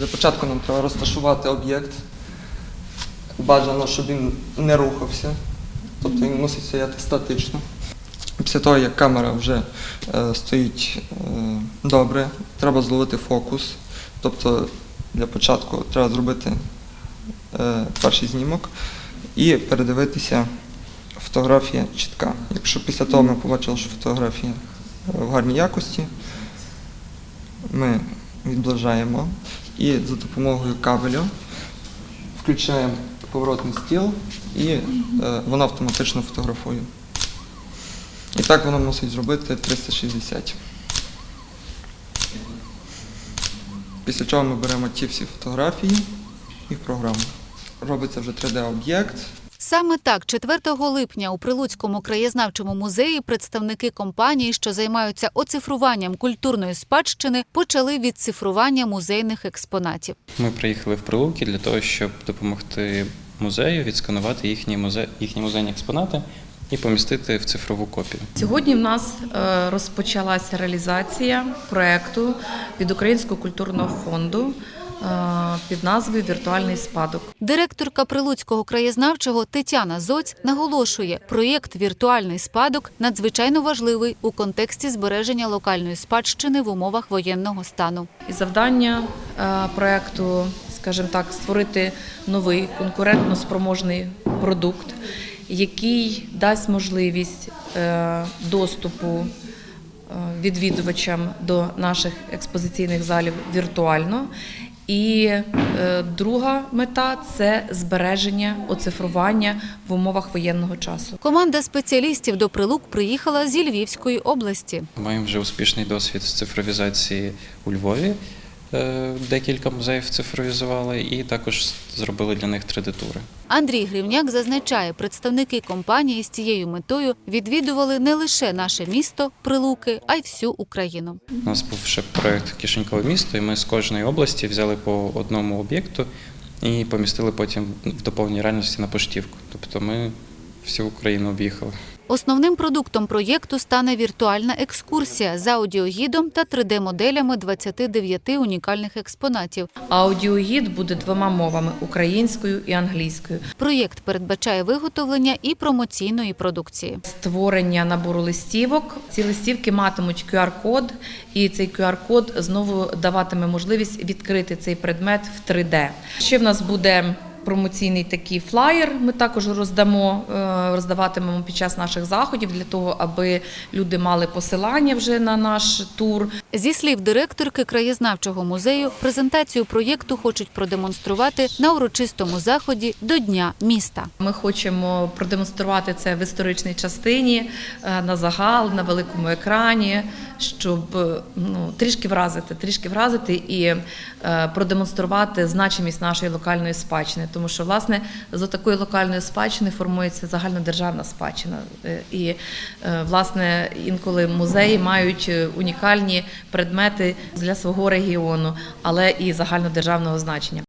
Для початку нам треба розташувати об'єкт. Бажано, щоб він не рухався, тобто він мусить стояти статично. Після того, як камера вже е, стоїть е, добре, треба зловити фокус. Тобто для початку треба зробити е, перший знімок і передивитися фотографія чітка. Якщо після того ми побачили, що фотографія в гарній якості, ми відближаємо і за допомогою кабелю включаємо поворотний стіл і е, вона автоматично фотографує. І так воно мусить зробити 360. Після чого ми беремо ті всі фотографії і в програму. Робиться вже 3D-об'єкт. Саме так, 4 липня у Прилуцькому краєзнавчому музеї представники компанії, що займаються оцифруванням культурної спадщини, почали від цифрування музейних експонатів. Ми приїхали в Прилуки для того, щоб допомогти музею відсканувати їхні, музе... їхні музейні експонати і помістити в цифрову копію. Сьогодні в нас е, розпочалася реалізація проекту від Українського культурного фонду під назвою Віртуальний спадок. Директорка Прилуцького краєзнавчого Тетяна Зоць наголошує, проєкт Віртуальний спадок надзвичайно важливий у контексті збереження локальної спадщини в умовах воєнного стану. І завдання е, проекту, скажімо так, створити новий конкурентно спроможний продукт, який дасть можливість е, доступу е, відвідувачам до наших експозиційних залів віртуально. І е, друга мета це збереження, оцифрування в умовах воєнного часу. Команда спеціалістів до Прилук приїхала зі Львівської області. Маємо вже успішний досвід з цифровізації у Львові. Е, Декілька музеїв цифровізували і також зробили для них 3D-тури. Андрій Гривняк зазначає, представники компанії з цією метою відвідували не лише наше місто Прилуки, а й всю Україну. У нас був ще проєкт Кишенькове місто, і ми з кожної області взяли по одному об'єкту і помістили потім в доповненій реальності на поштівку. Тобто ми всю Україну об'їхали. Основним продуктом проєкту стане віртуальна екскурсія з аудіогідом та 3D-моделями 29 унікальних експонатів. Аудіогід буде двома мовами українською і англійською. Проєкт передбачає виготовлення і промоційної продукції. створення набору листівок. Ці листівки матимуть QR-код, і цей QR-код знову даватиме можливість відкрити цей предмет в 3D. Ще в нас буде промоційний такий флаєр. Ми також роздамо, е, роздаватимемо під час наших заходів для того, аби люди мали посилання вже на наш тур. Зі слів директорки краєзнавчого музею, презентацію проєкту хочуть продемонструвати на урочистому заході до Дня міста. Ми хочемо продемонструвати це в історичній частині е, на загал, на великому екрані, щоб е, ну, трішки вразити, трішки вразити і е, продемонструвати значимість нашої локальної спадщини. Тому що, власне, з такої локальної спадщини формується загальнодержавна спадщина. І, власне, інколи музеї мають унікальні предмети для свого регіону, але і загальнодержавного значення.